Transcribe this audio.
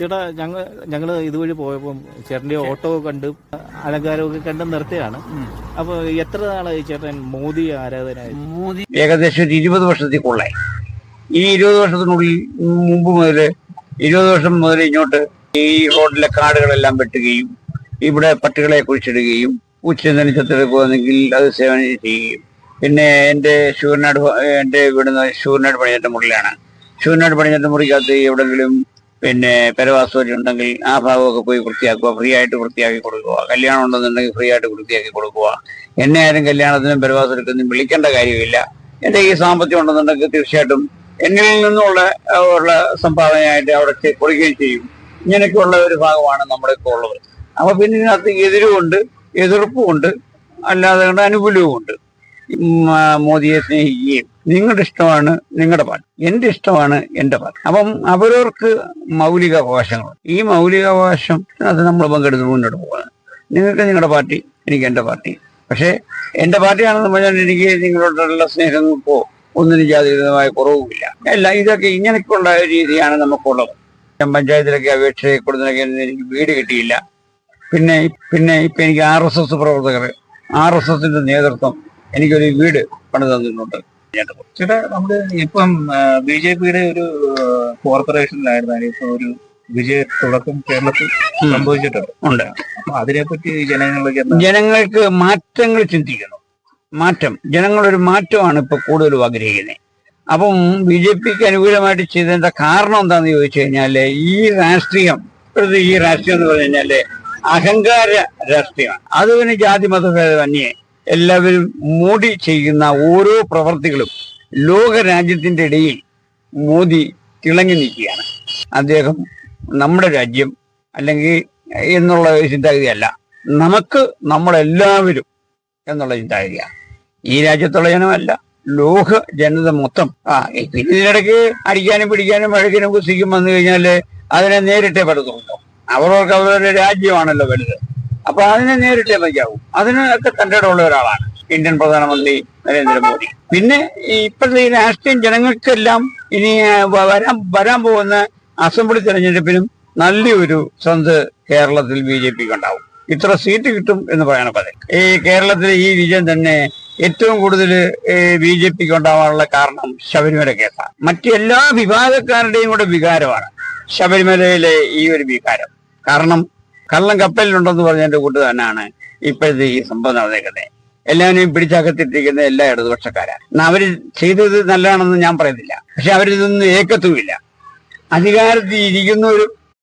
ചേട്ടാ ഞങ്ങൾ ഞങ്ങൾ ഇതുവഴി പോയപ്പോൾ ചേട്ടന്റെ ഓട്ടോ കണ്ട് അലങ്കാരമൊക്കെ കണ്ട് നിർത്തിയാണ് അപ്പൊ എത്ര നാളായി ചേട്ടൻ മോദി ആരാധനായി? മോദി ഏകദേശം ഒരു ഇരുപത് വർഷത്തിൽ കൊള്ളായി ഈ ഇരുപത് വർഷത്തിനുള്ളിൽ മുമ്പ് മുതൽ ഇരുപത് വർഷം മുതൽ ഇങ്ങോട്ട് ഈ റോഡിലെ കാടുകളെല്ലാം വെട്ടുകയും ഇവിടെ പട്ടികളെ കുഴിച്ചിടുകയും ഉച്ചന്തനി ചത്തെടുക്കുകയാണെങ്കിൽ അത് സേവനം ചെയ്യുകയും. പിന്നെ എന്റെ ശൂരനാട് എന്റെ ഇവിടുന്ന് ശൂരനാട് പണിയേറ്റ മുറിയിലാണ്. ശൂരനാട് പണിയേറ്റ മുറിക്കകത്ത് എവിടെങ്കിലും പിന്നെ പെരവാസൂരി ഉണ്ടെങ്കിൽ ആ ഭാഗമൊക്കെ പോയി വൃത്തിയാക്കുക ഫ്രീ ആയിട്ട് വൃത്തിയാക്കി കൊടുക്കുക. കല്യാണം ഉണ്ടെന്നുണ്ടെങ്കിൽ ഫ്രീ ആയിട്ട് വൃത്തിയാക്കി കൊടുക്കുക. എന്നെ ആരും കല്യാണത്തിനും പെരവാസൂരിക്കൊന്നും വിളിക്കേണ്ട കാര്യമില്ല. എന്റെ ഈ സാമ്പത്തികം ഉണ്ടെന്നുണ്ടെങ്കിൽ തീർച്ചയായിട്ടും എന്നിൽ നിന്നുള്ള ഉള്ള സംഭാവനയായിട്ട് അവിടെ കൊടുക്കുകയും ചെയ്യും. ഇങ്ങനെയൊക്കെയുള്ള ഒരു ഭാഗമാണ് നമ്മുടെ ഇപ്പോൾ ഉള്ളത്. അപ്പൊ പിന്നെ ഇതിനകത്ത് എതിരുമുണ്ട് എതിർപ്പുമുണ്ട് അല്ലാതെ അനുകൂലവുമുണ്ട്. മോദിയെ സ്നേഹിക്കുകയും നിങ്ങളുടെ ഇഷ്ടമാണ് നിങ്ങളുടെ പാർട്ടി എന്റെ ഇഷ്ടമാണ് എന്റെ പാർട്ടി അപ്പം അവരവർക്ക് മൗലിക അവകാശങ്ങൾ ഈ മൗലിക അവകാശം അത് നമ്മൾ പങ്കെടുത്ത് മുന്നോട്ട് പോകണം നിങ്ങൾക്ക് നിങ്ങളുടെ പാർട്ടി എനിക്ക് എന്റെ പാർട്ടി. പക്ഷേ എന്റെ പാർട്ടിയാണെന്ന് പറഞ്ഞാൽ എനിക്ക് നിങ്ങളോടുള്ള സ്നേഹങ്ങൾക്കോ ഒന്നിനും യാതൊരുവിധമായ കുറവുമില്ല. അല്ല ഇതൊക്കെ ഇങ്ങനെയൊക്കെയുള്ള രീതിയാണ് നമുക്കുള്ളത്. ഞാൻ പഞ്ചായത്തിലൊക്കെ അപേക്ഷ കൊടുത്തതിനൊക്കെ എനിക്ക് വീട് കിട്ടിയില്ല. പിന്നെ പിന്നെ ഇപ്പൊ എനിക്ക് ആർ എസ് എസ് പ്രവർത്തകർ ആർ എസ് എസിന്റെ നേതൃത്വം എനിക്കൊരു വീട് പണി തന്നിട്ടുണ്ട്. ചേട്ടാ നമ്മുടെ ഇപ്പം ബി ജെ പിയുടെ ഒരു കോർപ്പറേഷനിലായിരുന്നാലും ഇപ്പൊ ഒരു വിജയ തുടക്കം കേരളത്തിൽ സംഭവിച്ചിട്ടുണ്ട്. ഉണ്ട്. അപ്പൊ അതിനെപ്പറ്റി ജനങ്ങളിലേക്ക് എന്താ? ജനങ്ങൾക്ക് മാറ്റങ്ങൾ ചിന്തിക്കണം. മാറ്റം. ജനങ്ങളൊരു മാറ്റമാണ് ഇപ്പൊ കൂടുതലും ആഗ്രഹിക്കുന്നത് അപ്പം ബി ജെ പിക്ക് അനുകൂലമായിട്ട് ചെയ്തതിന്റെ കാരണം എന്താണെന്ന് ചോദിച്ചു കഴിഞ്ഞാൽ ഈ രാഷ്ട്രീയം ഇപ്പോഴത്തെ ഈ രാഷ്ട്രീയം എന്ന് പറഞ്ഞു കഴിഞ്ഞാൽ അഹങ്കാര രാഷ്ട്രീയമാണ്. അത് പിന്നെ ജാതി മതഭേദമന്യേ എല്ലാവരും മോഡി ചെയ്യുന്ന ഓരോ പ്രവർത്തികളും ലോക രാജ്യത്തിന്റെ ഇടയിൽ മോദി തിളങ്ങി നിൽക്കുകയാണ്. അദ്ദേഹം നമ്മുടെ രാജ്യം അല്ലെങ്കിൽ എന്നുള്ള ചിന്താഗതിയല്ല. നമുക്ക് നമ്മളെല്ലാവരും എന്നുള്ള ചിന്താഗതിയാണ്. ഈ രാജ്യത്തുള്ള ജനമല്ല ലോക ജനത മൊത്തം. ആ പിന്നെ ഇതിനിടയ്ക്ക് അടിക്കാനും പിടിക്കാനും വഴക്കിനും കുസിക്കും വന്നു കഴിഞ്ഞാൽ അതിനെ നേരിട്ടേ പറ്റത്തുള്ളൂ. അവർക്ക് അവരുടെ രാജ്യമാണല്ലോ വലുത്. അപ്പൊ അതിനെ നേരിട്ടേ മതിയാവും അതിനൊക്കെ തന്റെ ഉള്ള ഒരാളാണ് ഇന്ത്യൻ പ്രധാനമന്ത്രി നരേന്ദ്രമോദി. പിന്നെ ഇപ്പോഴത്തെ ഈ രാഷ്ട്രീയം ജനങ്ങൾക്കെല്ലാം ഇനി വരാൻ വരാൻ പോകുന്ന അസംബ്ലി തെരഞ്ഞെടുപ്പിനും നല്ലൊരു സന്ത് കേരളത്തിൽ ബി ജെ പിക്ക് ഉണ്ടാവും ഇത്ര സീറ്റ് കിട്ടും എന്ന് പറയാനൊക്കെ ഈ കേരളത്തിലെ ഈ വിജയം തന്നെ ഏറ്റവും കൂടുതൽ ബി ജെ പിക്ക് ഉണ്ടാവാനുള്ള കാരണം ശബരിമല കേസാണ്. മറ്റെല്ലാ വിഭാഗക്കാരുടെയും കൂടെ വികാരമാണ് ശബരിമലയിലെ ഈ ഒരു വികാരം. കാരണം കള്ളം കപ്പലിലുണ്ടെന്ന് പറഞ്ഞതിന്റെ കൂട്ട് തന്നെയാണ് ഇപ്പോഴത്തെ ഈ സംഭവം നടന്നേക്കുന്നത്. എല്ലാവരെയും പിടിച്ചകത്തിട്ടിരിക്കുന്ന എല്ലാ ഇടതുപക്ഷക്കാരാണ് അവർ ചെയ്തത് നല്ലതാണെന്ന് ഞാൻ പറയുന്നില്ല പക്ഷെ അവരിതൊന്നും ഏക്കത്തുമില്ല. അധികാരത്തിൽ ഇരിക്കുന്നവരും